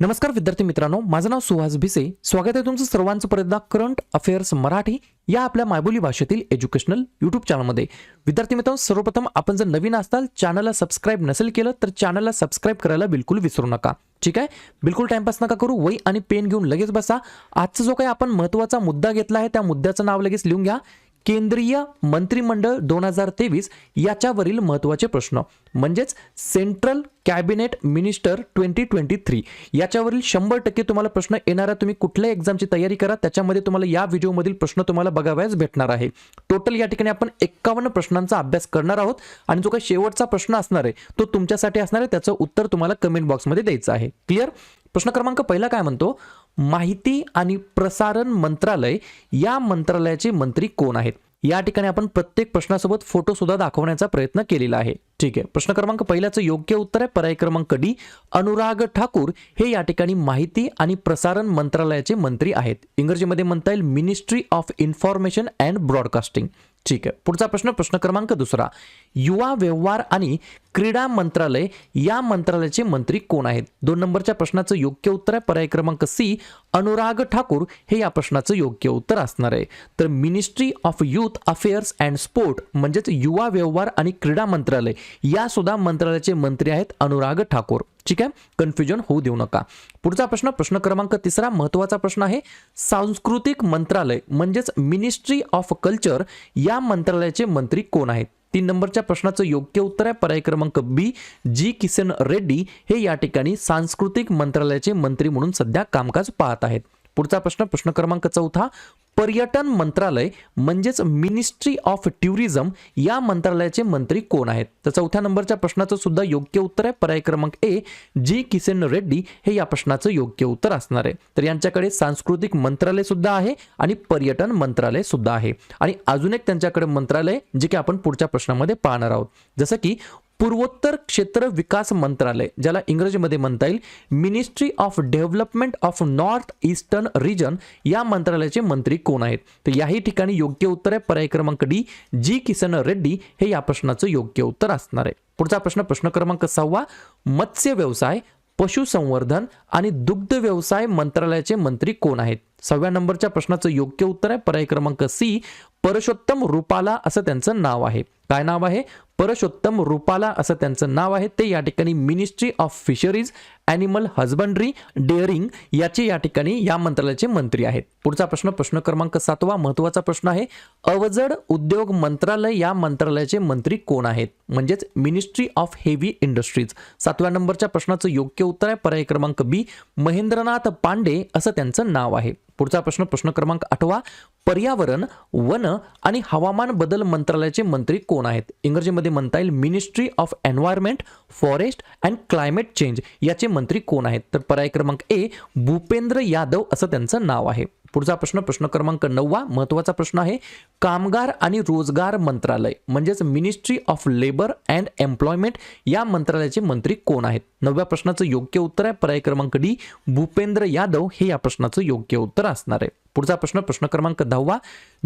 नमस्कार विद्यार्थी मित्रांनो माझं नाव सुहास भिसे. स्वागत आहे तुमचं सर्वांचं प्रयत्न करंट अफेअर्स मराठी या आपल्या मायबोली भाषेतील एज्युकेशनल युट्यूब चॅनलमध्ये विद्यार्थी मित्रांनो सर्वप्रथम आपण जर नवीन असाल चॅनलला सबस्क्राईब नसेल केलं तर चॅनलला सबस्क्राईब करायला बिलकुल विसरू नका. ठीक आहे? बिलकुल टाइमपास नका करू वही आणि पेन घेऊन लगेच बसा. आजचा जो काही आपण महत्त्वाचा मुद्दा घेतला आहे त्या मुद्द्याचं नाव लगेच लिहून घ्या. केंद्रीय मंत्रिमंडळ दोन हजार तेवीस याच्यावरील महत्त्वाचे प्रश्न. म्हणजेच central cabinet minister twenty twenty three. याच्यावरील शंभर टक्के तुम्हाला प्रश्न येणारा तुम्ही कुठल्या एक्झामची तयारी करा त्याच्यामध्ये तुम्हाला या व्हिडिओमधील प्रश्न तुम्हाला बघावयास भेटणार आहे. टोटल या ठिकाणी आपण एक्कावन्न प्रश्नांचा अभ्यास करणार आहोत आणि जो काही शेवटचा प्रश्न असणार आहे तो तुमच्यासाठी असणार आहे. त्याचं उत्तर तुम्हाला कमेंट बॉक्समध्ये द्यायचं आहे. क्लिअर प्रश्न क्रमांक पहिला काय म्हणतो? माहिती आणि प्रसारण मंत्रालय या मंत्रालयाचे मंत्री कोण आहेत? या ठिकाणी आपण प्रत्येक प्रश्नासोबत फोटो सुद्धा दाखवण्याचा प्रयत्न केलेला आहे. ठीक आहे. प्रश्न क्रमांक पहिल्याचं योग्य उत्तर आहे. पर्याय क्रमांक डी अनुराग ठाकूर हे या ठिकाणी माहिती आणि प्रसारण मंत्रालयाचे मंत्री आहेत. इंग्रजीमध्ये म्हणता येईल ministry of information and broadcasting ठीक आहे. पुढचा प्रश्न प्रश्न क्रमांक दुसरा. युवा व्यवहार आणि क्रीडा मंत्रालय या मंत्रालयाचे मंत्री कोण आहेत? दोन नंबरच्या प्रश्नाचं योग्य उत्तर आहे. पर्याय क्रमांक सी अनुराग ठाकूर. हे या प्रश्नाचं योग्य उत्तर असणार आहे. तर ministry of youth affairs and sport म्हणजेच युवा व्यवहार आणि क्रीडा मंत्रालय या सुद्धा मंत्रालयाचे मंत्री आहेत अनुराग ठाकूर. ठीक आहे? कन्फ्युजन होऊ देऊ नका. पुढचा प्रश्न प्रश्न क्रमांक तिसरा महत्त्वाचा प्रश्न आहे. सांस्कृतिक मंत्रालय म्हणजेच मिनिस्ट्री ऑफ कल्चर या मंत्रालयाचे मंत्री कोण आहेत? तीन नंबरच्या प्रश्नाचं योग्य उत्तर आहे. पर्याय क्रमांक बी जी. किसन रेड्डी हे या ठिकाणी सांस्कृतिक मंत्रालयाचे मंत्री म्हणून सध्या कामकाज पाहत आहेत. पुढचा प्रश्न प्रश्न क्रमांक चौथा पर्यटन मंत्रालय म्हणजेच मिनिस्ट्री ऑफ टुरिझम या मंत्रालयाचे मंत्री कोण आहेत? तर चौथ्या नंबरच्या प्रश्नाचं सुद्धा योग्य उत्तर आहे. पर्याय क्रमांक ए जी किसन रेड्डी हे या प्रश्नाचं योग्य उत्तर असणार आहे. तर यांच्याकडे सांस्कृतिक मंत्रालय सुद्धा आहे आणि पर्यटन मंत्रालय सुद्धा आहे. आणि अजून एक त्यांच्याकडे मंत्रालय जे की आपण पुढच्या प्रश्नामध्ये पाहणार आहोत. जसं की पूर्वोत्तर क्षेत्र विकास मंत्रालय ज्याला इंग्रजीमध्ये म्हणता येईल ministry of development of north eastern region या मंत्रालयाचे मंत्री कोण आहेत? तर याही ठिकाणी योग्य उत्तर आहे. पर्याय क्रमांक डी जी किसन रेड्डी हे या प्रश्नाचं योग्य उत्तर असणार आहे. पुढचा प्रश्न प्रश्न क्रमांक सहावा मत्स्य व्यवसाय पशुसंवर्धन आणि दुग्ध व्यवसाय मंत्रालयाचे मंत्री कोण आहेत? सहाव्या नंबरच्या प्रश्नाचं योग्य उत्तर आहे. पर्याय क्रमांक सी परशोत्तम रुपाला असं त्यांचं नाव आहे. काय नाव आहे? परशोत्तम रुपाला असं त्यांचं नाव आहे. ते या ठिकाणी ministry of fisheries animal husbandry dairying याचे या ठिकाणी या मंत्रालयाचे मंत्री आहेत. पुढचा प्रश्न प्रश्न क्रमांक सातवा महत्त्वाचा प्रश्न आहे अवजड उद्योग मंत्रालय या मंत्रालयाचे मंत्री कोण आहेत? म्हणजेच मिनिस्ट्री ऑफ हेवी इंडस्ट्रीज सातव्या नंबरच्या प्रश्नाचं योग्य उत्तर आहे पर्याय क्रमांक बी महेंद्रनाथ पांडे असं त्यांचं नाव आहे. पुढचा प्रश्न प्रश्न क्रमांक आठवा पर्यावरण वन आणि हवामान बदल मंत्रालयाचे मंत्री कोण आहेत? इंग्रजीमध्ये म्हणता येईल ministry of environment forest and climate change याचे मंत्री कोण आहेत? तर पर्याय क्रमांक ए भूपेंद्र यादव असं त्यांचं नाव आहे. पुढचा प्रश्न प्रश्न क्रमांक नववा महत्त्वाचा प्रश्न आहे कामगार आणि रोजगार मंत्रालय म्हणजेच ministry of labour and employment या मंत्रालयाचे मंत्री कोण आहेत? नवव्या प्रश्नाचं योग्य उत्तर आहे पर्याय क्रमांक डी भूपेंद्र यादव. हे या प्रश्नाचं योग्य उत्तर असणार आहे. पुढचा प्रश्न प्रश्न क्रमांक दहावा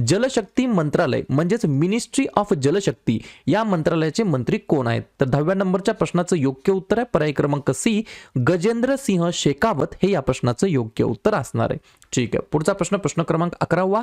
जलशक्ती मंत्रालय म्हणजेच मिनिस्ट्री ऑफ जलशक्ती या मंत्रालयाचे मंत्री कोण आहेत? तर दहाव्या नंबरच्या प्रश्नाचं योग्य उत्तर आहे पर्याय क्रमांक सी गजेंद्र सिंह शेखावत. हे या प्रश्नाचं योग्य उत्तर असणार आहे. ठीक आहे. पुढचा प्रश्न प्रश्न क्रमांक अकरावा.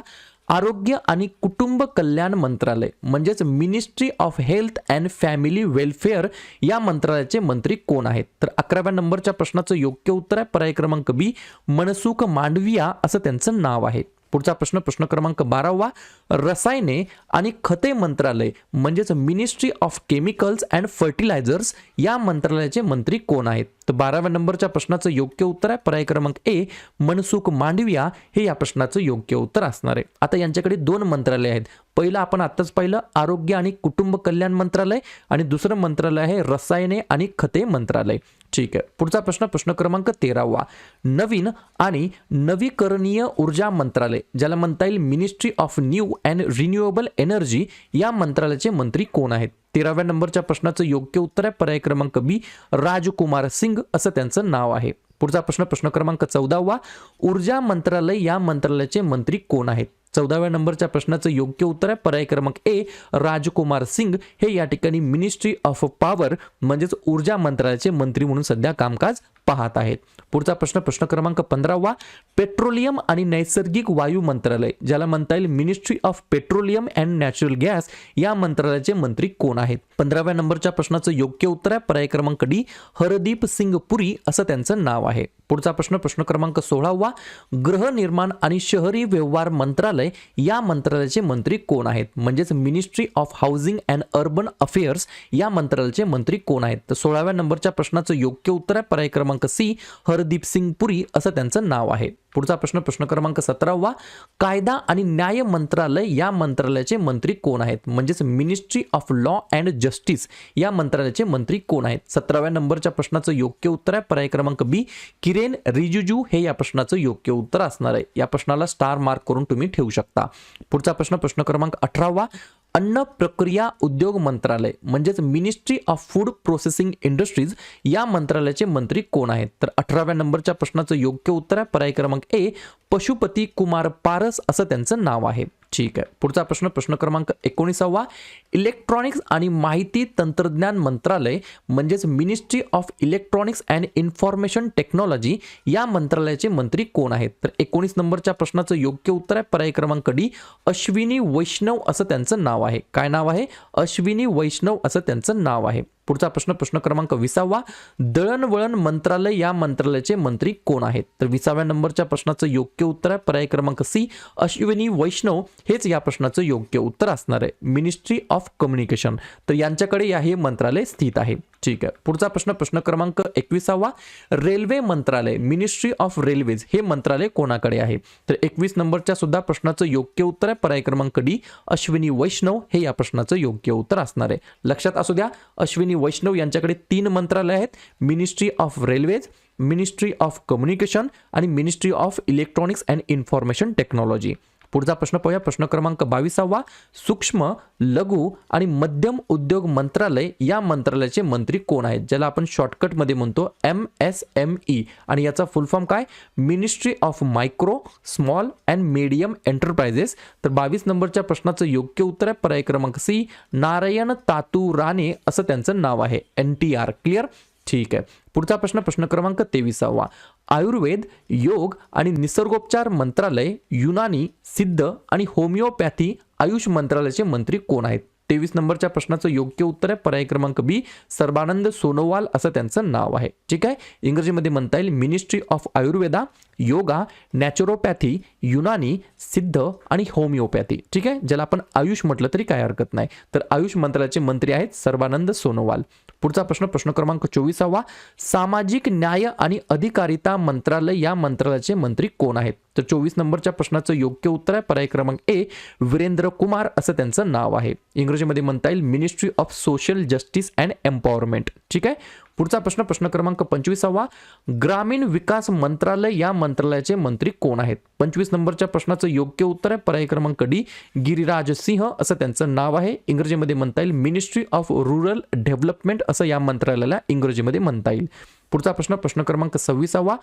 आरोग्य आणि कुटुंब कल्याण मंत्रालय म्हणजेच ministry of health and family welfare या मंत्रालयाचे मंत्री कोण आहेत? तर अकराव्या नंबरच्या प्रश्नाचं योग्य उत्तर आहे. पर्याय क्रमांक बी मनसुख मांडविया असं त्यांचं नाव आहे. पुढचा प्रश्न प्रश्न क्रमांक बारावा रसायने आणि खते मंत्रालय म्हणजेच ministry of chemicals and fertilizers या मंत्रालयाचे मंत्री कोण आहेत? तर बाराव्या नंबरच्या प्रश्नाचं योग्य उत्तर आहे. पर्याय क्रमांक ए मनसुख मांडविया. हे या प्रश्नाचं योग्य उत्तर असणार आहे. आता यांच्याकडे दोन मंत्रालय आहेत. पहिलं आपण आत्ताच पाहिलं आरोग्य आणि कुटुंब कल्याण मंत्रालय आणि दुसरं मंत्रालय आहे रसायने आणि खते मंत्रालय. ठीक आहे. पुढचा प्रश्न प्रश्न क्रमांक तेरावा. नवीन आणि नवीकरणीय ऊर्जा मंत्रालय ज्याला म्हणता येईल ministry of new and renewable energy या मंत्रालयाचे मंत्री कोण आहेत? तेराव्या नंबरच्या प्रश्नाचं योग्य उत्तर आहे पर्याय क्रमांक बी राजकुमार सिंग असं त्यांचं नाव आहे. पुढचा प्रश्न प्रश्न क्रमांक चौदावा. ऊर्जा मंत्रालय या मंत्रालयाचे मंत्री कोण आहेत? चौदाव्या नंबरच्या प्रश्नाचं योग्य उत्तर आहे. पर्याय क्रमांक ए राजकुमार सिंग. हे या ठिकाणी मिनिस्ट्री ऑफ पॉवर म्हणजेच ऊर्जा मंत्रालयाचे मंत्री म्हणून सध्या कामकाज पाहत आहेत. पुढचा प्रश्न प्रश्न क्रमांक पंधरावा. पेट्रोलियम आणि नैसर्गिक वायू मंत्रालय ज्याला म्हणता येईल ministry of petroleum and natural gas या मंत्रालयाचे मंत्री कोण आहेत? पंधराव्या नंबरच्या प्रश्नाचं योग्य उत्तर आहे. पर्याय क्रमांक डी हरदीप सिंग पुरी असं त्यांचं नाव आहे. पुढचा प्रश्न प्रश्न क्रमांक सोळावा. गृहनिर्माण आणि शहरी व्यवहार मंत्रालय या मंत्रालयाचे मंत्री कोण आहेत? म्हणजेच ministry of housing and urban affairs या मंत्रालयाचे मंत्री कोण आहेत? तर सोळाव्या नंबरच्या प्रश्नाचं योग्य उत्तर आहे. पर्याय क्रमांक सी हरदीप सिंग पुरी असं त्यांचं नाव आहे. पुढचा प्रश्न प्रश्न क्रमांक सतरावा कायदा आणि न्याय मंत्रालय या मंत्रालयाचे मंत्री कोण आहेत? म्हणजेच ministry of law and justice या मंत्रालयाचे मंत्री कोण आहेत? सतराव्या नंबरच्या प्रश्नाचं योग्य उत्तर आहे. पर्याय क्रमांक बी किरेन रिजिजू हे या प्रश्नाचं योग्य उत्तर असणार आहे. या प्रश्नाला स्टार मार्क करून तुम्ही ठेवू शकता. पुढचा प्रश्न प्रश्न क्रमांक अठरावा अन्न प्रक्रिया उद्योग मंत्रालय म्हणजेच ministry of food processing industries या मंत्रालयाचे मंत्री कोण आहेत? तर अठराव्या नंबरच्या प्रश्नाचं योग्य उत्तर आहे. पर्याय क्रमांक ए पशुपती कुमार पारस असं त्यांचं नाव आहे. ठीक आहे. पुढचा प्रश्न प्रश्न क्रमांक एकोणीसावा. इलेक्ट्रॉनिक्स आणि माहिती तंत्रज्ञान मंत्रालय म्हणजेच ministry of electronics and information technology या मंत्रालयाचे मंत्री कोण आहेत? तर एकोणीस नंबरच्या प्रश्नाचं योग्य उत्तर आहे. पर्याय क्रमांक डी अश्विनी वैष्णव असं त्यांचं नाव आहे. काय नाव आहे? अश्विनी वैष्णव असं त्यांचं नाव आहे. पुढचा प्रश्न प्रश्न क्रमांक विसावा. दळणवळण मंत्रालय या मंत्रालयाचे मंत्री कोण आहेत? तर विसाव्या नंबरच्या प्रश्नाचं योग्य उत्तर आहे पर्याय क्रमांक सी. अश्विनी वैष्णव हेच या प्रश्नाचं योग्य उत्तर असणार आहे. मिनिस्ट्री ऑफ कम्युनिकेशन तर यांच्याकडे या हे मंत्रालय स्थित आहे. ठीक आहे. पुढचा प्रश्न प्रश्न क्रमांक एकविसावा. रेल्वे मंत्रालय मिनिस्ट्री ऑफ रेल्वेज हे मंत्रालय कोणाकडे आहे? तर एकवीस नंबरच्या सुद्धा प्रश्नाचं योग्य उत्तर आहे पर्याय क्रमांक डी. अश्विनी वैष्णव हे या प्रश्नाचं योग्य उत्तर असणार आहे. लक्षात असू द्या अश्विनी वैष्णव यांच्याकडे तीन मंत्रालय आहेत. Ministry of railways ministry of communication आणि ministry of electronics and information technology पुढचा प्रश्न पाहूया. प्रश्न क्रमांक बावीसावा. सूक्ष्म लघु आणि मध्यम उद्योग मंत्रालय या मंत्रालयाचे मंत्री कोण आहेत? ज्याला आपण शॉर्टकटमध्ये म्हणतो एम एस एम ई आणि याचा फुल फॉर्म काय? Ministry of micro small and medium enterprises तर बावीस नंबरच्या प्रश्नाचं योग्य उत्तर आहे. पर्याय क्रमांक सी नारायण तातू राणे असं त्यांचं नाव आहे. एन टी आर क्लिअर ठीक आहे. पुढचा प्रश्न प्रश्न क्रमांक तेविसावा. आयुर्वेद योग आणि निसर्गोपचार मंत्रालय युनानी सिद्ध आणि होमिओपॅथी आयुष मंत्रालयाचे मंत्री कोण आहेत? तेवीस नंबरच्या प्रश्नाचं योग्य उत्तर आहे. पर्याय क्रमांक बी सर्बानंद सोनोवाल असं त्यांचं नाव आहे. ठीक आहे? इंग्रजीमध्ये म्हणता येईल ministry of Ayurveda yoga naturopathy Unani Siddha आणि होमिओपॅथी. ठीक आहे? ज्याला आपण आयुष म्हटलं तरी काय हरकत नाही. तर आयुष मंत्रालयाचे मंत्री आहेत सर्बानंद सोनोवाल. पुढचा प्रश्न प्रश्न क्रमांक चोवीसावा. सामाजिक न्याय आणि अधिकारिता मंत्रालय या मंत्रालयाचे मंत्री कोण आहेत? तर चोवीस नंबरच्या प्रश्नाचं योग्य उत्तर आहे. पर्याय क्रमांक ए वीरेंद्र कुमार असं त्यांचं नाव आहे. इंग्रजीमध्ये म्हणता येईल ministry of social justice and empowerment ठीक आहे? पुढचा प्रश्न प्रश्न क्रमांक पंचवीसावा. ग्रामीण विकास मंत्रालय या मंत्रालयाचे मंत्री कोण आहेत? पंचवीस नंबरच्या प्रश्नाचं योग्य उत्तर आहे. पर्याय क्रमांक डी गिरिराज सिंह असं त्यांचं नाव आहे. इंग्रजीमध्ये म्हणता येईल मिनिस्ट्री ऑफ रुरल डेव्हलपमेंट असं या मंत्रालयाला इंग्रजीमध्ये म्हणता येईल. पुढचा प्रश्न प्रश्न क्रमांक सव्वीसावा.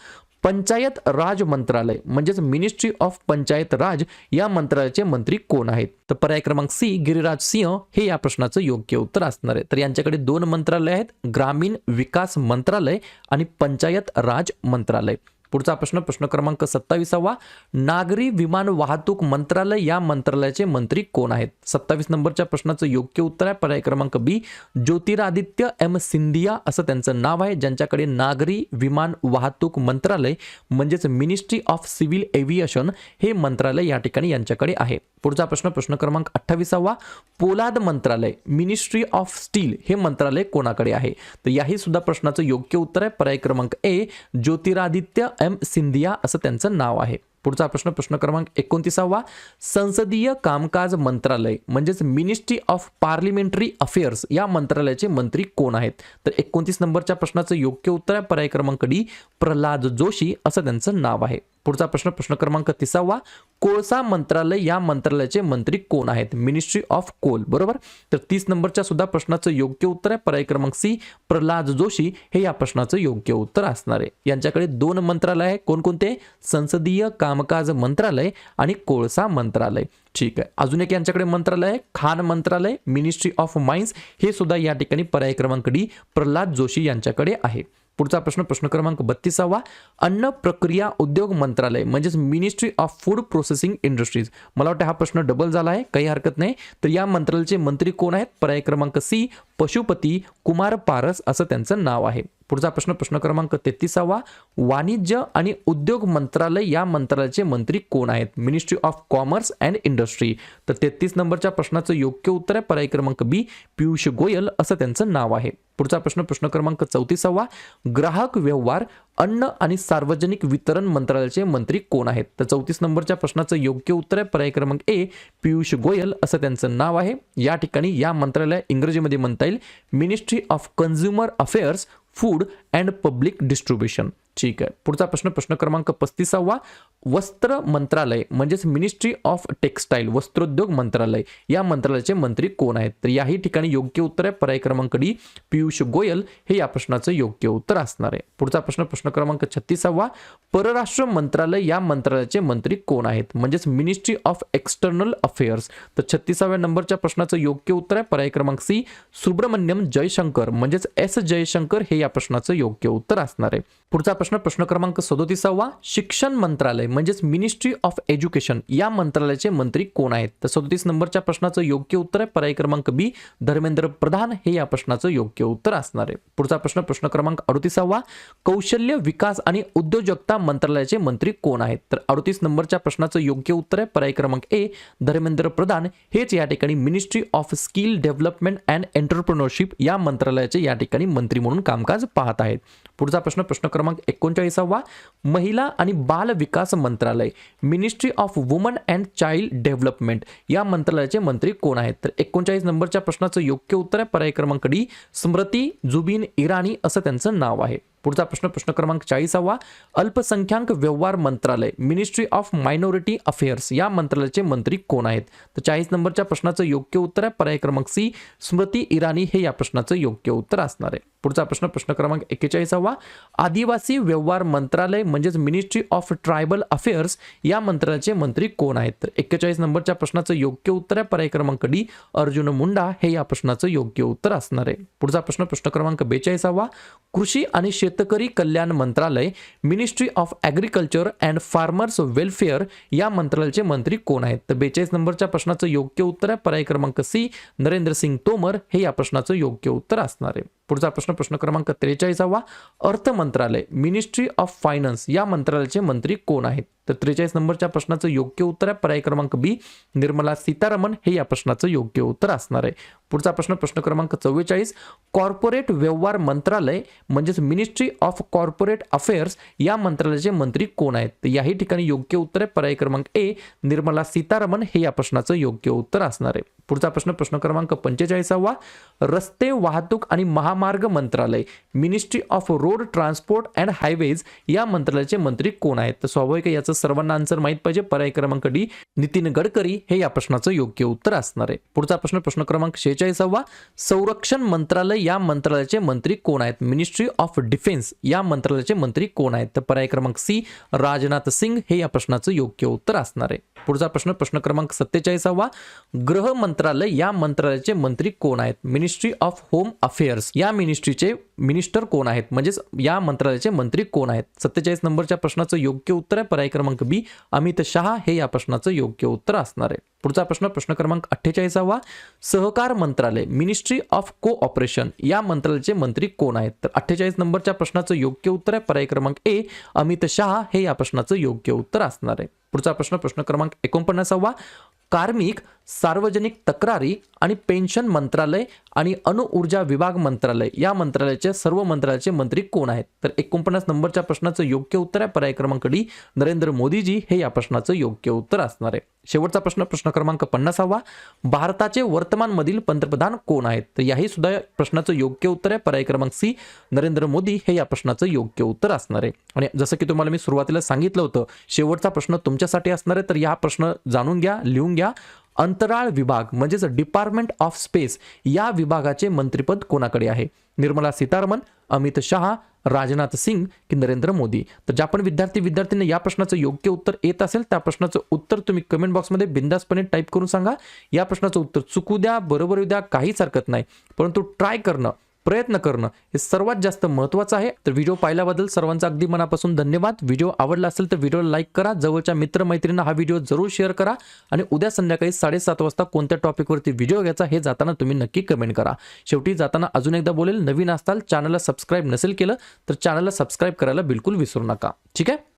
पंचायत राज मंत्रालय म्हणजेच मिनिस्ट्री ऑफ पंचायत राज या मंत्रालयाचे मंत्री कोण आहेत? तर पर्याय क्रमांक सी गिरिराज सिंह हे या प्रश्नाचं योग्य उत्तर असणार आहे. तर यांच्याकडे दोन मंत्रालय आहेत ग्रामीण विकास मंत्रालय आणि पंचायत राज मंत्रालय. पुढचा प्रश्न प्रश्न क्रमांक सत्तावीसावा. नागरी विमान वाहतूक मंत्रालय या मंत्रालयाचे मंत्री कोण आहेत? सत्तावीस नंबरच्या प्रश्नाचं योग्य उत्तर आहे. पर्याय क्रमांक बी ज्योतिरादित्य एम सिंधिया असं त्यांचं नाव आहे ज्यांच्याकडे नागरी विमान वाहतूक मंत्रालय म्हणजेच मिनिस्ट्री ऑफ सिव्हिल एव्हिएशन हे मंत्रालय या ठिकाणी यांच्याकडे आहे. पुढचा प्रश्न प्रश्न क्रमांक अठ्ठावीसावा. पोलाद मंत्रालय मिनिस्ट्री ऑफ स्टील हे मंत्रालय कोणाकडे आहे? तर याही सुद्धा प्रश्नाचं योग्य उत्तर आहे. पर्याय क्रमांक ए ज्योतिरादित्य एम सिंधिया असं त्यांचं नाव आहे. पुढचा प्रश्न प्रश्न क्रमांक एकोणतीसावा. संसदीय कामकाज मंत्रालय म्हणजेच मिनिस्ट्री ऑफ पार्लिमेंटरी अफेअर्स या मंत्रालयाचे मंत्री कोण आहेत? तर एकोणतीस नंबरच्या प्रश्नाचं योग्य उत्तर आहे. पर्याय क्रमांक डी प्रल्हाद जोशी असं त्यांचं नाव आहे. पुढचा प्रश्न प्रश्न क्रमांक तिसावा. कोळसा मंत्रालय या मंत्रालयाचे मंत्री कोण आहेत? मिनिस्ट्री ऑफ कोल बरोबर? तर तीस नंबरच्या सुद्धा प्रश्नाचं योग्य उत्तर आहे. पर्याय क्रमांक सी प्रल्हाद जोशी. हे या प्रश्नाचं योग्य उत्तर असणार आहे. यांच्याकडे दोन मंत्रालय आहे कोणकोणते? संसदीय कामकाज मंत्रालय आणि कोळसा मंत्रालय. ठीक आहे. अजून एक यांच्याकडे मंत्रालय आहे. खान मंत्रालय मिनिस्ट्री ऑफ माइन्स हे सुद्धा या ठिकाणी पर्याय क्रमांक डी प्रल्हाद जोशी यांच्याकडे आहे. पुढचा प्रश्न प्रश्न क्रमांक बत्तीसावा. अन्न प्रक्रिया उद्योग मंत्रालय म्हणजेच ministry of food processing industries मला वाटतं हा प्रश्न डबल झाला आहे काही हरकत नाही. तर या मंत्रालयाचे मंत्री कोण आहेत? पर्याय क्रमांक सी पशुपती कुमार पारस असं त्यांचं नाव आहे. पुढचा प्रश्न प्रश्न क्रमांक तेहतीसावा. वाणिज्य आणि उद्योग मंत्रालय या मंत्रालयाचे मंत्री कोण आहेत? Ministry of commerce and industry तर तेहतीस नंबरच्या प्रश्नाचं योग्य उत्तर आहे. पर्याय क्रमांक बी पियुष गोयल असं त्यांचं नाव आहे. पुढचा प्रश्न प्रश्न क्रमांक चौतीसावा. ग्राहक व्यवहार अन्न आणि सार्वजनिक वितरण मंत्रालयाचे मंत्री कोण आहेत? तर चौतीस नंबरच्या प्रश्नाचं योग्य उत्तर आहे. पर्याय क्रमांक ए पियुष गोयल असं त्यांचं नाव आहे. या ठिकाणी या मंत्रालय इंग्रजीमध्ये म्हणता येईल. Ministry of consumer affairs food and public distribution ठीक आहे. पुढचा प्रश्न प्रश्न क्रमांक पस्तीसावा. वस्त्र मंत्रालय म्हणजेच मिनिस्ट्री ऑफ टेक्स्टाईल वस्त्रोद्योग मंत्रालय या मंत्रालयाचे मंत्री कोण आहेत? तर याही ठिकाणी योग्य उत्तर आहे. पर्याय क्रमांक डी पियुष गोयल. हे या प्रश्नाचं योग्य उत्तर असणार आहे. पुढचा प्रश्न प्रश्न क्रमांक छत्तीसावा. परराष्ट्र मंत्रालय या मंत्रालयाचे मंत्री कोण आहेत? म्हणजेच मिनिस्ट्री ऑफ एक्सटर्नल अफेअर्स तर छत्तीसाव्या नंबरच्या प्रश्नाचं योग्य उत्तर आहे. पर्याय क्रमांक सी सुब्रमण्यम जयशंकर. म्हणजेच एस जयशंकर हे या प्रश्नाचं योग्य उत्तर असणार आहे. पुढचा प्रश्न प्रश्न क्रमांक सदोतीसावा शिक्षण मंत्रालय म्हणजेच मिनिस्ट्री ऑफ एज्युकेशन या मंत्रालयाचे मंत्री कोण आहेत? तर सदोतीस नंबरच्या प्रश्नाचं योग्य उत्तर आहे. पर्याय क्रमांक बी धर्मेंद्र प्रधान. हे या प्रश्नाचं योग्य उत्तर असणार आहे. पुढचा प्रश्न प्रश्न क्रमांक अडतीसावा कौशल्य विकास आणि उद्योजकता मंत्रालयाचे मंत्री कोण आहेत? तर अडतीस नंबरच्या प्रश्नाचं योग्य उत्तर आहे. पर्याय क्रमांक ए धर्मेंद्र प्रधान. हेच या ठिकाणी ministry of skill development and entrepreneurship या मंत्रालयाचे या ठिकाणी मंत्री म्हणून कामकाज पाहत आहेत. पुढचा प्रश्न प्रश्न क्रमांक एकोणचाळीसावा महिला आणि बाल विकास मंत्रालय ministry of woman and child development या मंत्रालयाचे मंत्री कोण आहेत? तर एकोणचाळीस नंबरच्या प्रश्नाचं योग्य उत्तर आहे. पर्याय क्रमांक डी स्मृती जुबिन इराणी असं त्यांचं नाव आहे. पुढचा प्रश्न प्रश्न क्रमांक चाळीसावा. अल्पसंख्याक व्यवहार मंत्रालय मिनिस्ट्री ऑफ मायनॉरिटी अफेअर्स या मंत्रालयाचे मंत्री कोण आहेत? तर चाळीस नंबरच्या प्रश्नाचं योग्य उत्तर आहे. पर्याय क्रमांक सी स्मृती इराणी हे या प्रश्नाचं योग्य उत्तर असणार आहे. पुढचा प्रश्न प्रश्न क्रमांक एक्केचाळीसावा. आदिवासी व्यवहार मंत्रालय म्हणजेच मिनिस्ट्री ऑफ ट्रायबल अफेअर्स या मंत्रालयाचे मंत्री कोण आहेत? तर एक्केचाळीस नंबरच्या प्रश्नाचं योग्य उत्तर आहे. पर्याय क्रमांक डी अर्जुन मुंडा हे या प्रश्नाचं योग्य उत्तर असणार आहे. पुढचा प्रश्न प्रश्न क्रमांक बेचाळीसावा. कृषी आणि शेतकरी कल्याण मंत्रालय ministry of agriculture and farmers welfare या मंत्रालयाचे मंत्री कोण आहेत? तर बेचाळीस नंबरच्या प्रश्नाचं योग्य उत्तर आहे. पर्याय क्रमांक सी नरेंद्र सिंग तोमर हे या प्रश्नाचं योग्य उत्तर असणार आहे. पुढचा प्रश्न प्रश्न क्रमांक त्रेचाळीसावा. अर्थ मंत्रालय मिनिस्ट्री ऑफ फायनान्स या मंत्रालयाचे मंत्री कोण आहेत? तर त्रेचाळीस नंबरच्या प्रश्नाचं योग्य उत्तर आहे. पर्याय क्रमांक बी निर्मला सीतारामन हे या प्रश्नाचं योग्य उत्तर असणार आहे. पुढचा प्रश्न प्रश्न क्रमांक चव्वेचाळीस कॉर्पोरेट व्यवहार मंत्रालय म्हणजेच मिनिस्ट्री ऑफ कॉर्पोरेट अफेअर्स या मंत्रालयाचे मंत्री कोण आहेत? तर याही ठिकाणी योग्य उत्तर आहे. पर्याय क्रमांक ए निर्मला सीतारामन हे या प्रश्नाचं योग्य उत्तर असणार आहे. पुढचा प्रश्न प्रश्न क्रमांक पंचेचाळीसावा रस्ते वाहतूक आणि महामार्ग मंत्रालय ministry of road transport and highways या मंत्रालयाचे मंत्री कोण आहेत? तर स्वाभाविक आहे, याचं सर्वांना आन्सर माहीत पाहिजे. पर्याय क्रमांक डी नितीन गडकरी हे या प्रश्नाचं योग्य उत्तर असणार आहे. पुढचा प्रश्न प्रश्न क्रमांक शेहेचाळीसावा. संरक्षण मंत्रालय या मंत्रालयाचे मंत्री कोण आहेत? मिनिस्ट्री ऑफ डिफेन्स या मंत्रालयाचे मंत्री कोण आहेत? तर पर्याय क्रमांक सी राजनाथ सिंग हे या प्रश्नाचं योग्य उत्तर असणार आहे. पुढचा प्रश्न प्रश्न क्रमांक सत्तेचाळीसावा. गृह मंत्रालय या मंत्रालयाचे मंत्री कोण आहेत? मिनिस्ट्री ऑफ होम अफेअर्स या मिनिस्ट्रीचे मिनिस्टर कोण आहेत? म्हणजेच या मंत्रालयाचे मंत्री कोण आहेत? सत्तेचाळीस नंबरच्या प्रश्नाचं योग्य उत्तर आहे. पर्याय क्रमांक बी अमित शहा हे या प्रश्नाचं योग्य उत्तर असणार आहे. पुढचा प्रश्न प्रश्न क्रमांक अठ्ठेचाळीसावा. सहकार मंत्रालय मिनिस्ट्री ऑफ कोऑपरेशन या मंत्रालयाचे मंत्री कोण आहेत? तर अठ्ठेचाळीस नंबरच्या प्रश्नाचं योग्य उत्तर आहे. पर्याय क्रमांक ए अमित शहा हे या प्रश्नाचं योग्य उत्तर असणार आहे. पुढचा प्रश्न प्रश्न क्रमांक एकोणपन्नासावा. कार्मिक सार्वजनिक तक्रारी आणि पेन्शन मंत्रालय आणि अणुऊर्जा विभाग मंत्रालय. या मंत्रालयाचे सर्व मंत्रालयाचे मंत्री कोण आहेत? तर एकोणपन्नास नंबरच्या प्रश्नाचं योग्य उत्तर आहे. पर्याय क्रमांक डी नरेंद्र मोदीजी हे या प्रश्नाचं योग्य उत्तर असणार आहे. शेवटचा प्रश्न प्रश्न क्रमांक पन्नासावा. भारताचे वर्तमानमधील पंतप्रधान कोण आहेत? तर याही सुद्धा या प्रश्नाचं योग्य उत्तर आहे. पर्याय क्रमांक सी नरेंद्र मोदी हे या प्रश्नाचं योग्य उत्तर असणार आहे. आणि जसं की तुम्हाला मी सुरुवातीला सांगितलं होतं शेवटचा प्रश्न तुमच्यासाठी असणार आहे. तर या प्रश्न जाणून घ्या लिहून घ्या. अंतराळ विभाग म्हणजेच डिपार्टमेंट ऑफ स्पेस या विभागाचे मंत्रिपद कोणाकडे आहे? निर्मला सीतारामन अमित शहा राजनाथ सिंग की नरेंद्र मोदी. तर ज्या पण विद्यार्थी विद्यार्थ्यांना या प्रश्नाचं योग्य उत्तर येत असेल त्या प्रश्नाचं उत्तर तुम्ही कमेंट बॉक्समध्ये बिंदासपणे टाईप करून सांगा. या प्रश्नाचं उत्तर चुकू द्या बरोबर येऊ द्या काहीच हरकत नाही. परंतु ट्राय करणं प्रयत्न करणं हे सर्वात जास्त महत्त्वाचं आहे. तर व्हिडिओ पाहिल्याबद्दल सर्वांचा अगदी मनापासून धन्यवाद. व्हिडिओ आवडला असेल तर व्हिडिओला लाईक करा. जवळच्या मित्रमैत्रींना हा व्हिडिओ जरूर शेअर करा. आणि उद्या संध्याकाळी साडेसात वाजता कोणत्या टॉपिकवरती व्हिडिओ घ्यायचा हे जाताना तुम्ही नक्की कमेंट करा. शेवटी जाताना अजून एकदा बोलेल नवीन असताल चॅनलला सबस्क्राईब नसेल केलं तर चॅनलला सबस्क्राईब करायला बिलकुल विसरू नका. ठीक आहे?